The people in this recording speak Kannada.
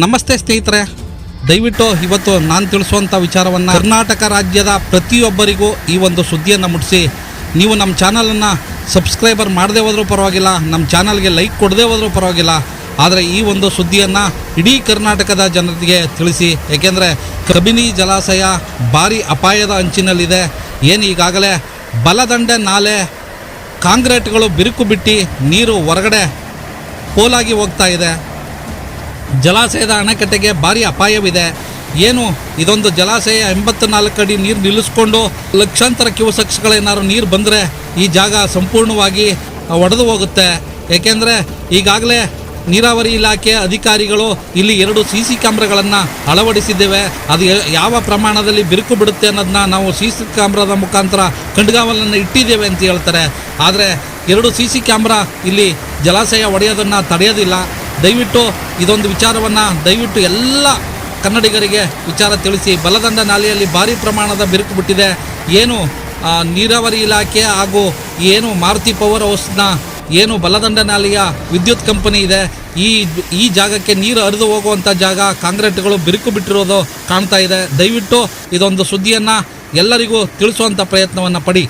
ನಮಸ್ತೆ ಸ್ನೇಹಿತರೆ. ದಯವಿಟ್ಟು ಇವತ್ತು ನಾನು ತಿಳಿಸುವಂಥ ವಿಚಾರವನ್ನು ಕರ್ನಾಟಕ ರಾಜ್ಯದ ಪ್ರತಿಯೊಬ್ಬರಿಗೂ ಈ ಒಂದು ಸುದ್ದಿಯನ್ನು ಮುಟ್ಟಿಸಿ ನೀವು ನಮ್ಮ ಚಾನಲನ್ನು ಸಬ್ಸ್ಕ್ರೈಬರ್ ಮಾಡದೇ ಹೋದರೂ ಪರವಾಗಿಲ್ಲ, ನಮ್ಮ ಚಾನಲ್ಗೆ ಲೈಕ್ ಕೊಡದೇ ಹೋದರೂ ಪರವಾಗಿಲ್ಲ. ಆದರೆ ಈ ಒಂದು ಸುದ್ದಿಯನ್ನು ಇಡೀ ಕರ್ನಾಟಕದ ಜನರಿಗೆ ತಿಳಿಸಿ. ಏಕೆಂದರೆ ಕಬಿನಿ ಜಲಾಶಯ ಭಾರಿ ಅಪಾಯದ ಅಂಚಿನಲ್ಲಿದೆ. ಏನು ಈಗಾಗಲೇ ಬಲದಂಡೆ ನಾಲೆ, ಕಾಂಕ್ರೀಟ್ಗಳು ಬಿರುಕು ಬಿಟ್ಟು ನೀರು ಹೊರಗಡೆ ಪೋಲಾಗಿ ಹೋಗ್ತಾ ಇದೆ. ಜಲಾಶಯದ ಅಣೆಕಟ್ಟೆಗೆ ಭಾರಿ ಅಪಾಯವಿದೆ. ಏನು? ಇದೊಂದು ಜಲಾಶಯ ಎಂಬತ್ತು ನಾಲ್ಕು ಅಡಿ ನೀರು ನಿಲ್ಲಿಸ್ಕೊಂಡು ಲಕ್ಷಾಂತರ ಕ್ಯೂಸೆಕ್ಸ್ಗಳೇನಾದ್ರು ನೀರು ಬಂದರೆ ಈ ಜಾಗ ಸಂಪೂರ್ಣವಾಗಿ ಒಡೆದು ಹೋಗುತ್ತೆ. ಏಕೆಂದರೆ ಈಗಾಗಲೇ ನೀರಾವರಿ ಇಲಾಖೆ ಅಧಿಕಾರಿಗಳು ಇಲ್ಲಿ ಎರಡು ಸಿ ಸಿ ಕ್ಯಾಮ್ರಾಗಳನ್ನು ಅಳವಡಿಸಿದ್ದೇವೆ. ಅದು ಯಾವ ಪ್ರಮಾಣದಲ್ಲಿ ಬಿರುಕು ಬಿಡುತ್ತೆ ಅನ್ನೋದನ್ನ ನಾವು ಸಿ ಸಿ ಕ್ಯಾಮ್ರಾದ ಮುಖಾಂತರ ಕಣ್ಗಾವಲನ್ನು ಇಟ್ಟಿದ್ದೇವೆ ಅಂತ ಹೇಳ್ತಾರೆ. ಆದರೆ ಎರಡು ಸಿ ಸಿ ಕ್ಯಾಮ್ರಾ ಇಲ್ಲಿ ಜಲಾಶಯ ಒಡೆಯೋದನ್ನು ತಡೆಯೋದಿಲ್ಲ. ದಯವಿಟ್ಟು ಇದೊಂದು ವಿಚಾರವನ್ನು ದಯವಿಟ್ಟು ಎಲ್ಲ ಕನ್ನಡಿಗರಿಗೆ ವಿಚಾರ ತಿಳಿಸಿ. ಬಲದಂಡ ನಾಲೆಯಲ್ಲಿ ಭಾರಿ ಪ್ರಮಾಣದ ಬಿರುಕು ಬಿಟ್ಟಿದೆ. ಏನು ನೀರಾವರಿ ಇಲಾಖೆ ಹಾಗೂ ಏನು ಮಾರುತಿ ಪವರ್ ಹೌಸ್ನ ಏನು ಬಲದಂಡ ನಾಲೆಯ ವಿದ್ಯುತ್ ಕಂಪನಿ ಇದೆ. ಈ ಈ ಜಾಗಕ್ಕೆ ನೀರು ಹರಿದು ಹೋಗುವಂಥ ಜಾಗ ಕಾಂಕ್ರೀಟ್ಗಳು ಬಿರುಕು ಬಿಟ್ಟಿರೋದು ಕಾಣ್ತಾ ಇದೆ. ದಯವಿಟ್ಟು ಇದೊಂದು ಸುದ್ದಿಯನ್ನು ಎಲ್ಲರಿಗೂ ತಿಳಿಸುವಂಥ ಪ್ರಯತ್ನವನ್ನು ಪಡಿ.